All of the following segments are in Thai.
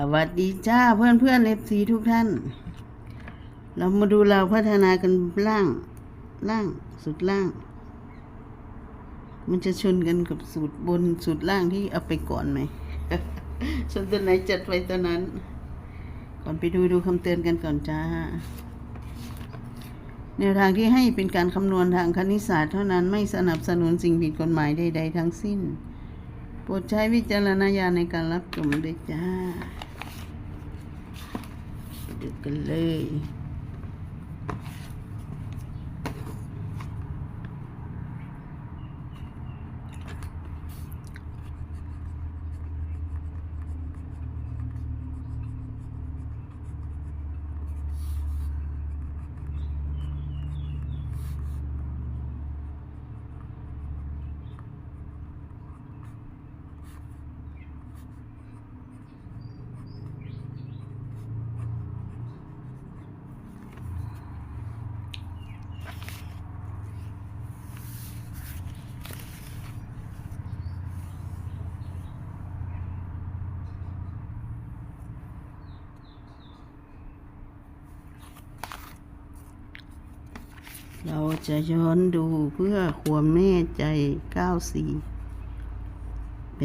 สวัสดีจ้าเพื่อนเพื่อนเอฟซีทุกท่าน เรามาดูเราพัฒนากันล่าง ล่างสุดล่าง มันจะชนกันกับสูตรบนสูตรล่างที่เอาไปก่อนไหมส่วนตัวไหนจัดไว้ตัวนั้น ก่อนไปดูดูคำเตือนกันก่อนจ้าแนวทางที่ให้เป็นการคำนวณทางคณิตศาสตร์เท่านั้นไม่สนับสนุนสิ่งผิดกฎหมายใด ๆ ทั้งสิ้น โปรดใช้วิจารณญาณในการรับชมด้วยจ้า ไเราจะย้อนดูเพื่อความแน่ใจ 94 86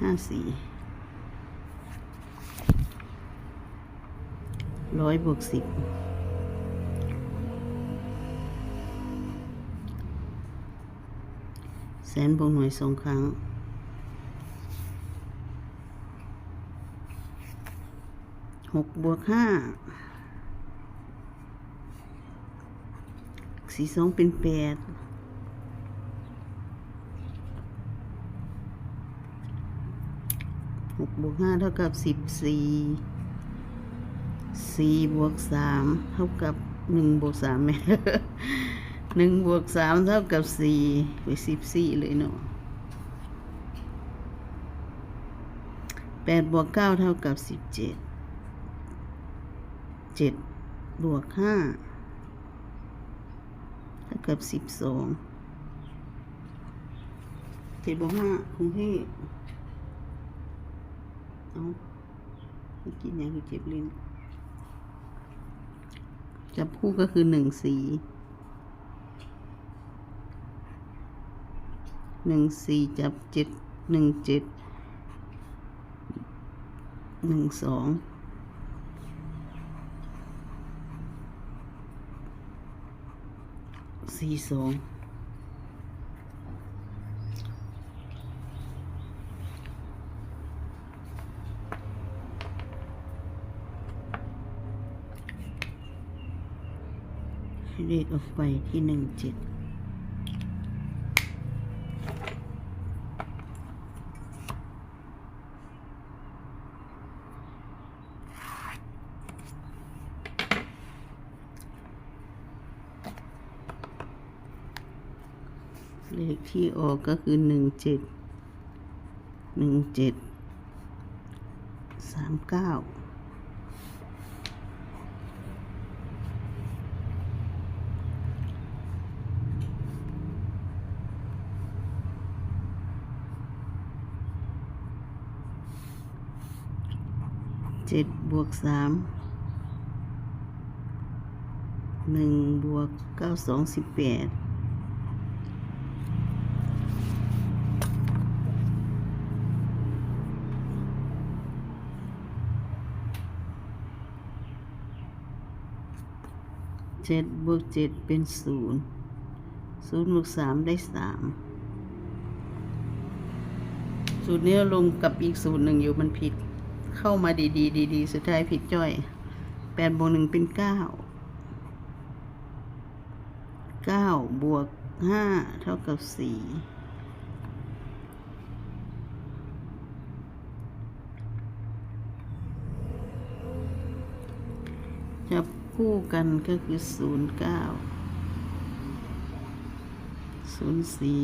54ร้อยบวกสิบแสนบวกหน่วยสองครั้งหกบวกห้า สี่สองเป็นแปดหกบวกห้าเท่ากับสิบสี่สี่บวกสามเท่ากับหนึ่งบวกสามไหมหนึ่งบวกสามเท่ากับสี่ไปสิบสี่เลยเนาะแปดบวกเก้าเท่ากับสิบเจ็ดเจ็ดบวกห้า เท่ากับสิบสองเจ็ดบวกห้าคงที่เอาไม่กินอย่างคือเจ็บลิ้นจับคู่ก็คือหนึ่งสี่หนึ่งสี่จับเจ็ดหนึ่งเจ็ดหนึ่งสอง สี่สองเลขออกไปที่หนึ่งเจ็ด เลขที่ออกก็คือหนึ่งเจ็ดหนึ่งเจ็ดสามเก้าเจ็ดบวกสามหนึ่งบวกเก้าสองสิบแปด เจ็ดบวกเจ็ดเป็นศูนย์ศูนย์บวกสามได้สามสูตรนี้ลงกับอีกสูตรหนึ่งอยู่มันผิด เข้ามาดีดีดีดีๆสุดท้ายผิดจ้อยแปดบวกหนึ่งเป็นเก้าเก้าบวกห้าเท่ากับสี่จับ คู่กันก็คือศูนย์เก้าศูนย์สี่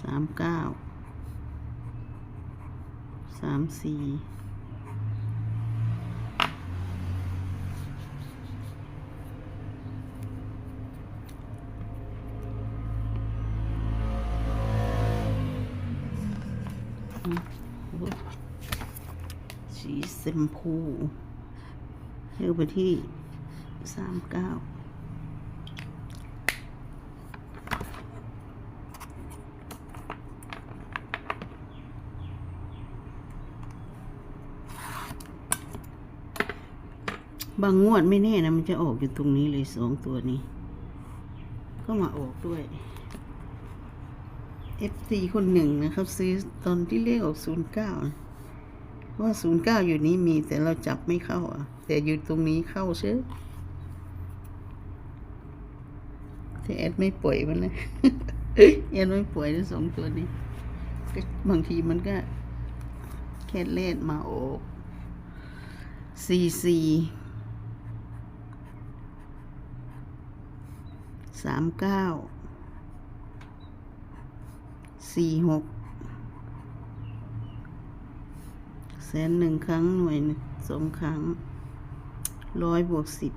สามเก้าสามสี่อืมโอ้สีเซมพู เลือไปที่สามเก้าบางงวดไม่แน่นะ มันจะออกอยู่ตรงนี้เลยสองตัวนี้ ก็มาออกด้วย FC คนหนึ่งนะครับ ซื้อตอนที่เลขออกศูนย์เก้า ว่าศูนย์เก้าอยู่นี้มี แต่เราจับไม่เข้าอะ แต่อยู่ตรงนี้เข้าเชื่อแต่แอดไม่ปล่อยมันเลยแอดไม่ปล่อยทั้งสองตัวนี้บางทีมันก็แค่เลดมาออกสี่สี่สามเก้าสี่หกแสนหนึ่งครั้งหน่วยสองครั้งร้อยบวกสิบ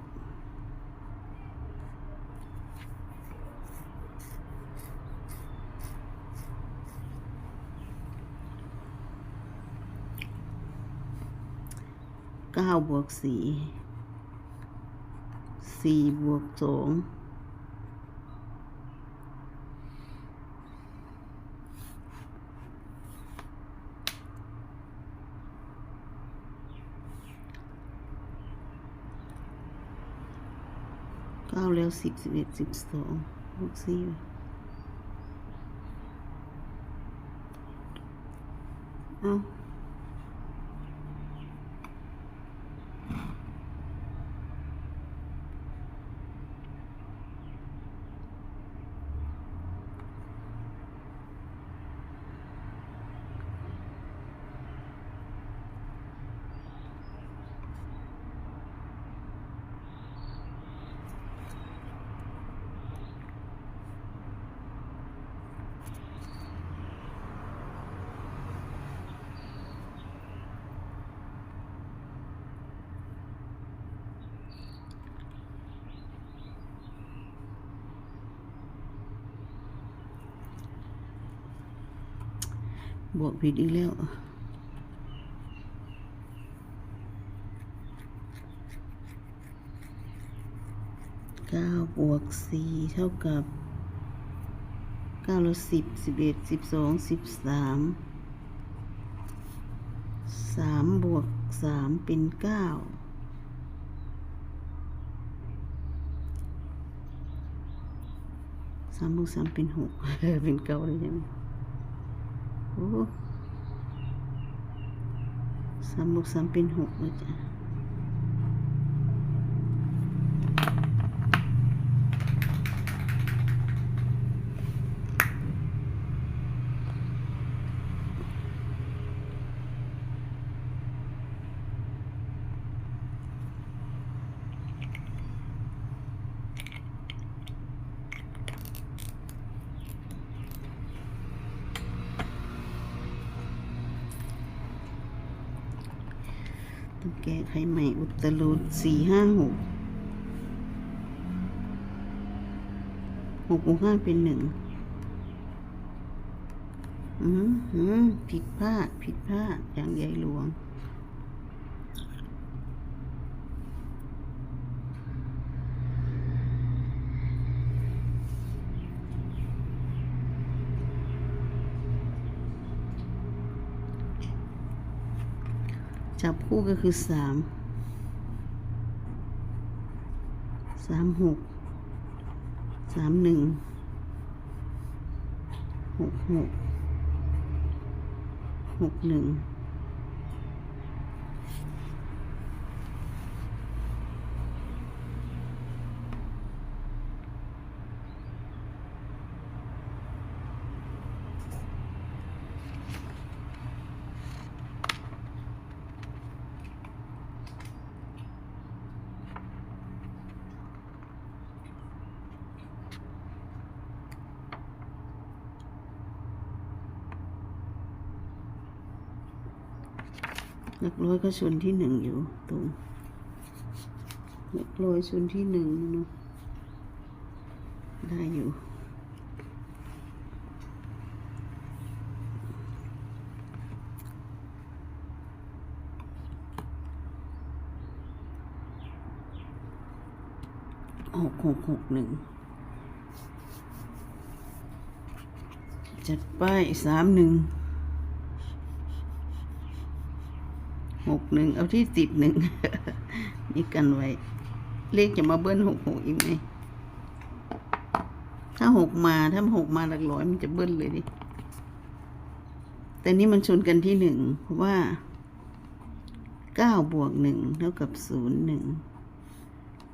เก้าบวกสี่สี่บวกสอง ก้าแล้วสิบสิบเอ็ดสิบสองหกสี่เอา บวกผิดอีกแล้วเก้าบวกสี่เท่ากับเก้าล้วสิบสิบเอ็ดสิบสองสิบสามสามบวกสามเป็นเก้าสามบวกสามเป็นหกเป็นเก้าเลยใช่ไหม สามบวกสามเป็นหกเลยจ้ะ แก้ไขใหม่อุตรุดสี่ห้าหกหกหกห้าเป็นหนึ่งอืมอืมผิดพลาดผิดพลาดอย่างใหญ่หลวง จับคู่ก็คือสามสามหกสามหนึ่งหกหกหกหนึ่ง หลักร้อยก็ส่วนที่หนึ่งอยู่ตรงหลักร้อยส่วนที่หนึ่งเนาะได้อยู่หกหกหกหนึ่งจัดป้ายสามหนึ่ง หกหนึ่งเอาที่ติดหนึ่งนี่กันไว้ เลขจะมาเบิ้ลหกหกอีกไหมถ้าหกมาถ้าหกมาหลักร้อยมันจะเบิ้ลเลยดิแต่นี่มันชนกันที่หนึ่งเพราะว่าเก้าบวกหนึ่งเท่ากับศูนย์หนึ่ง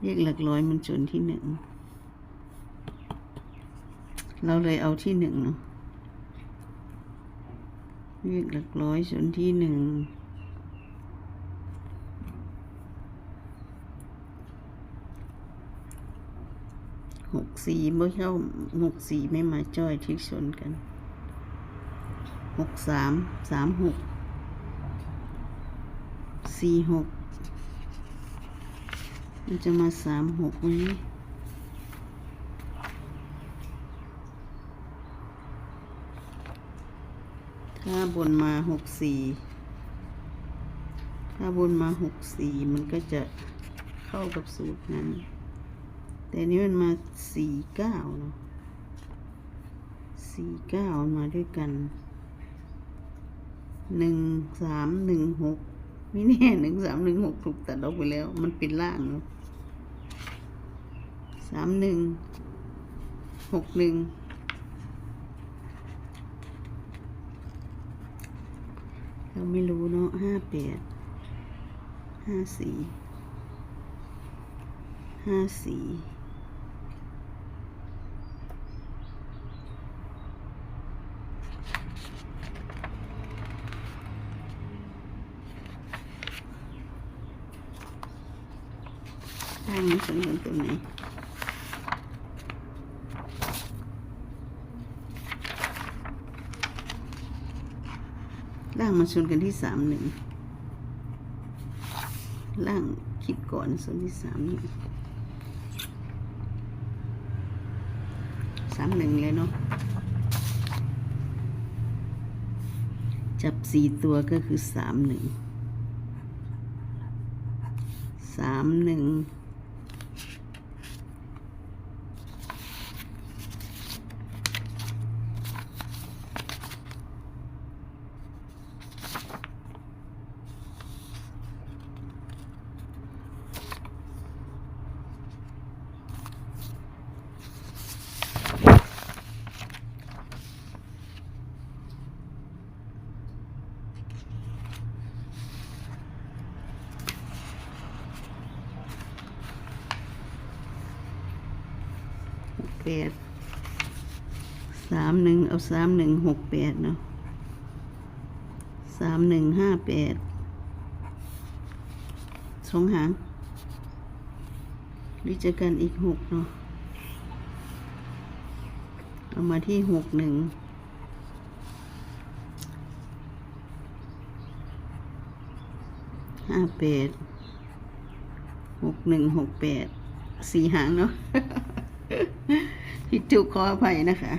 เลขหลักร้อยมันชนที่หนึ่งเราเลยเอาที่หนึ่งเนาะเลขหลักร้อยชนที่หนึ่ง หกสี่เมื่อเข้าหกสี่ไม่มาจ้อยที่ชนกันหกสามสามหกสี่หกมันจะมาสามหกไหมถ้าบนมาหกสี่ถ้าบนมาหกสี่มันก็จะเข้ากับสูตรนั้น แต่นี้มันมาสี่เก้าเนาะสี่เก้ามาด้วยกันหนึ่งสามหนึ่งหกไม่แน่หนึ่งสามหนึ่งหกถูกตัดออกไปแล้ว มันเป็นล่างเนาะสามหนึ่งหกหนึ่งเราไม่รู้เนาะห้าแปดห้าสี่ห้าสี่ ทางนี้สมกันตรงไหนล่างมาชนกันที่สามหนึ่งล่างคิดก่อนส่วนที่สามหนึ่งสามหนึ่งเลยเนาะจับสี่ตัวก็คือสามหนึ่งสามหนึ่ง แปดสามหนึ่งเอาสามหนึ่งหกแปดเนาะสามหนึ่งห้าแปดสองหางหรือจกันอีกหกเนาะเอามาที่หกหนึ่งห้าแปดหกหนึ่งหกแปดสี่หางเนาะ ผิดถูกขออภัยนะคะ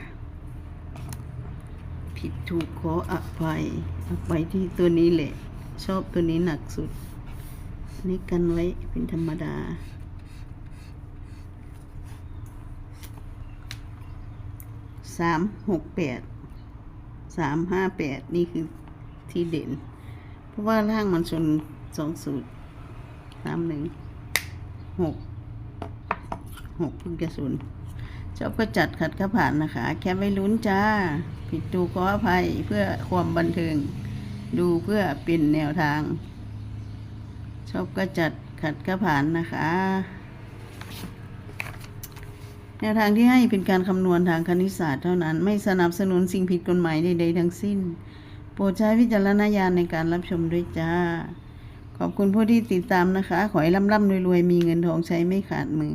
ผิดถูกขออภัยอาไปที่ตัวนี้แหละ ชอบตัวนี้หนักสุด นี่กันไว้เป็นธรรมดา สามหกแปด สามห้าแปดนี่คือที่เด่น เพราะว่าร่างมันชนสองสูตรสามหนึ่งหกหกพึ่งกระสุน ชอบก็จัดขัดก็ผ่านนะคะ แค่ไม่ลุ้นจ้า ผิดดูขออภัยเพื่อความบันเทิง ดูเพื่อเป็นแนวทาง ชอบก็จัดขัดก็ผ่านนะคะ แนวทางที่ให้เป็นการคำนวณทางคณิตศาสตร์เท่านั้น ไม่สนับสนุนสิ่งผิดกฎหมายใดๆทั้งสิ้น โปรดใช้วิจารณญาณในการรับชมด้วยจ้า ขอบคุณผู้ที่ติดตามนะคะ ขอให้ร่ำๆรวยๆ มีเงินทองใช้ไม่ขาดมือ